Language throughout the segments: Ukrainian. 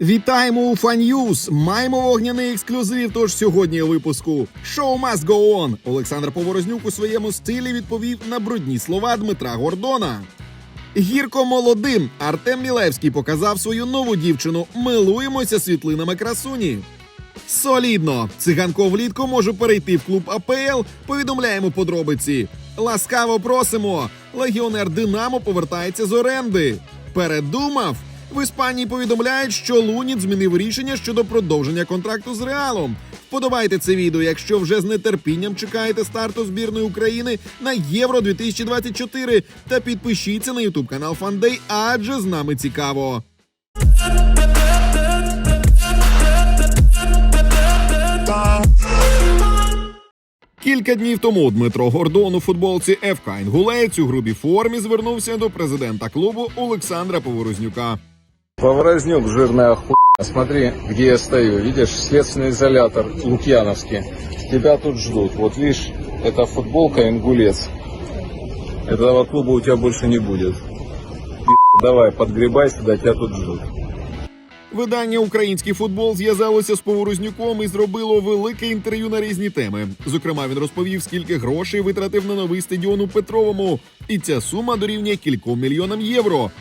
Вітаємо у Фан'юз! Маємо вогняний ексклюзив. Тож сьогодні випуску шоу must go on. Олександр Поворознюк у своєму стилі відповів на брудні слова Дмитра Гордона. Гірко молодим Артем Мілевський показав свою нову дівчину. Милуємося світлинами красуні. Солідно. Циганко влітку може перейти в клуб АПЛ. Повідомляємо подробиці. Ласкаво просимо. Легіонер Динамо повертається з оренди. Передумав. В Іспанії повідомляють, що Луніт змінив рішення щодо продовження контракту з Реалом. Вподобайте це відео, якщо вже з нетерпінням чекаєте старту збірної України на Євро 2024 та підпишіться на Ютуб канал Фандей, адже з нами цікаво. Кілька днів тому Дмитро Гордон у футболці ФК Інгулець у грубій формі звернувся до президента клубу Олександра Поворознюка. Поворознюк, жирная хуйня. Смотри, где я стою. Видишь, следственный изолятор Лукьяновский. Тебя тут ждут. Вот видишь, это футболка ингулец. Этого клуба у тебя больше не будет. Пи***, Давай, подгребай сюда, тебя тут ждут. Видання Український футбол зв'язалося з Поворознюком і зробило велике інтерв'ю на різні теми. Зокрема, він розповів, скільки грошей витратив на новий стадіон у Петровому, і ця сума дорівнює кільком мільйонам євро.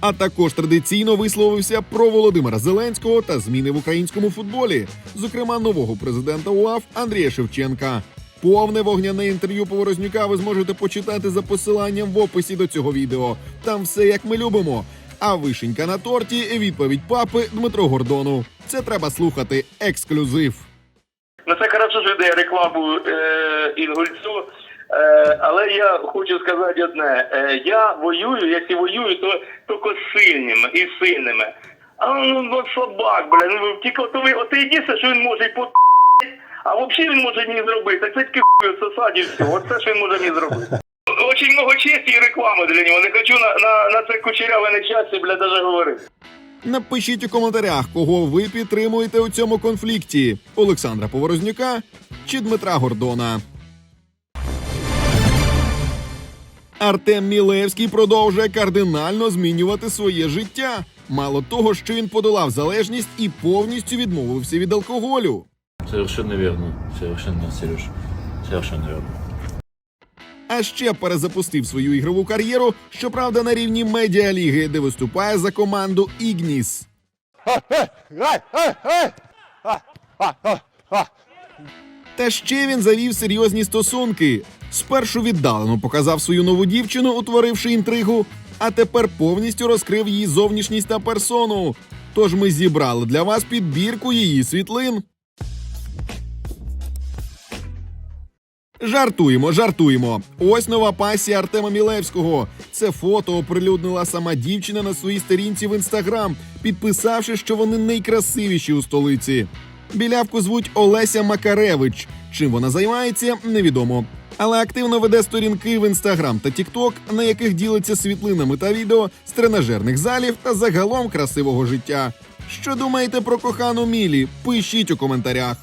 А також традиційно висловився про Володимира Зеленського та зміни в українському футболі, зокрема нового президента УАФ Андрія Шевченка. Повне вогняне інтерв'ю Поворознюка ви зможете почитати за посиланням в описі до цього відео. Там все як ми любимо. А вишенька на торті відповідь папи Дмитро Гордону. Це треба слухати. Ексклюзив. Ну це хорошо, що йде рекламу е, інгульцю. Е, але я хочу сказати одне: е, я воюю, якщо воюю, то тільки сильними і сильними. А ну, ну собак, бля, ну тільки от ви, от єдине, що він може і по а взагалі він може мені зробити. Так це тільки хуй сосаді все. От це, що він може мені зробити. Очень много честі і реклами для нього. Не хочу на, на, на це кучеряве нещастя, бля, даже говорити. Напишіть у коментарях, кого ви підтримуєте у цьому конфлікті: Олександра Поворознюка чи Дмитра Гордона. Артем Мілевський продовжує кардинально змінювати своє життя. Мало того, що він подолав залежність і повністю відмовився від алкоголю. Совершенно верно. Совершенно, Сереж. Совершенно верно. А ще перезапустив свою ігрову кар'єру, щоправда, на рівні медіаліги, де виступає за команду Ігніс. Та ще він завів серйозні стосунки. Спершу віддалено показав свою нову дівчину, утворивши інтригу, а тепер повністю розкрив її зовнішність та персону. Тож ми зібрали для вас підбірку її світлин. Жартуємо, жартуємо. Ось нова пасія Артема Мілевського. Це фото оприлюднила сама дівчина на своїй сторінці в інстаграм, підписавши, що вони найкрасивіші у столиці. Білявку звуть Олеся Макаревич. Чим вона займається, невідомо. Але активно веде сторінки в інстаграм та тікток, на яких ділиться світлинами та відео з тренажерних залів та загалом красивого життя. Що думаєте про кохану Мілі? Пишіть у коментарях.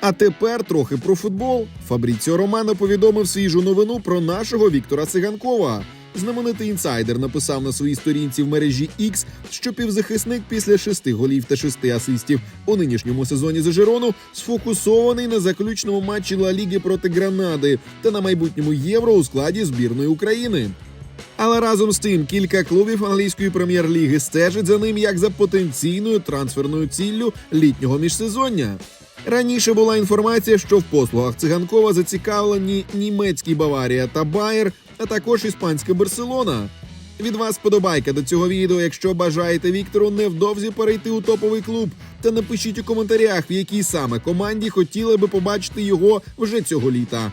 А тепер трохи про футбол. Фабріціо Романо повідомив свіжу новину про нашого Віктора Циганкова. Знаменитий інсайдер написав на своїй сторінці в мережі X, що півзахисник після шести голів та шести асистів у нинішньому сезоні за Жирону сфокусований на заключному матчі Ла Ліги проти Гранади та на майбутньому євро у складі збірної України. Але разом з тим кілька клубів англійської прем'єр-ліги стежать за ним як за потенційною трансферною ціллю літнього міжсезоння. Раніше була інформація, що в послугах циганкова зацікавлені німецькі Баварія та Байер, а також іспанська Барселона. Від вас подобайка до цього відео, якщо бажаєте Віктору невдовзі перейти у топовий клуб. Та напишіть у коментарях, в якій саме команді хотіли би побачити його вже цього літа.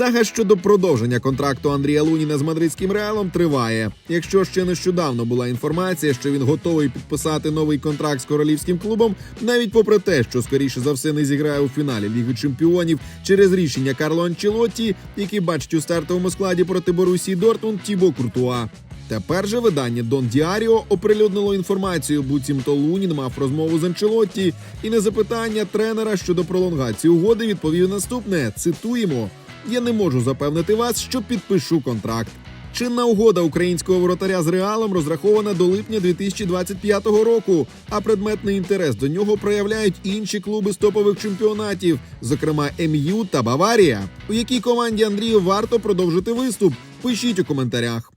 Сага щодо продовження контракту Андрія Луніна з мадридським реалом триває. Якщо ще нещодавно була інформація, що він готовий підписати новий контракт з королівським клубом, навіть попри те, що скоріше за все не зіграє у фіналі Ліги Чемпіонів через рішення Карло Анчелотті, який бачить у стартовому складі проти Борусії Дортмунд Тібо Куртуа. Тепер же видання Дон Діаріо оприлюднило інформацію, буцімто Лунін мав розмову з Анчелотті, і на запитання тренера щодо пролонгації угоди відповів наступне: цитуємо: Я не можу запевнити вас, що підпишу контракт. Чинна угода українського воротаря з реалом розрахована до липня 2025 року. А предметний інтерес до нього проявляють інші клуби з топових чемпіонатів, зокрема МЮ та Баварія. У якій команді Андрію варто продовжити виступ? Пишіть у коментарях.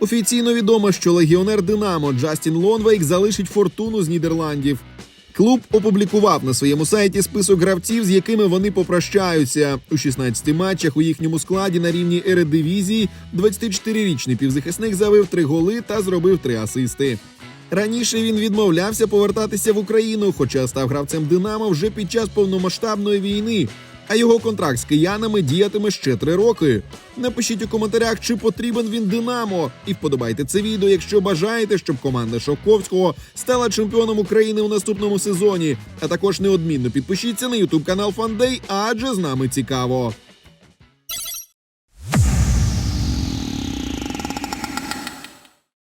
Офіційно відомо, що легіонер Динамо Джастін Лонвейк залишить фортуну з Нідерландів. Клуб опублікував на своєму сайті список гравців, з якими вони попрощаються. У 16 матчах у їхньому складі на рівні Ередивізії 24-річний півзахисник завив три голи та зробив три асисти. Раніше він відмовлявся повертатися в Україну, хоча став гравцем Динамо вже під час повномасштабної війни. А його контракт з киянами діятиме ще три роки. Напишіть у коментарях, чи потрібен він Динамо, і вподобайте це відео, якщо бажаєте, щоб команда Шовковського стала чемпіоном України у наступному сезоні. А також неодмінно підпишіться на ютуб канал Фандей, адже з нами цікаво.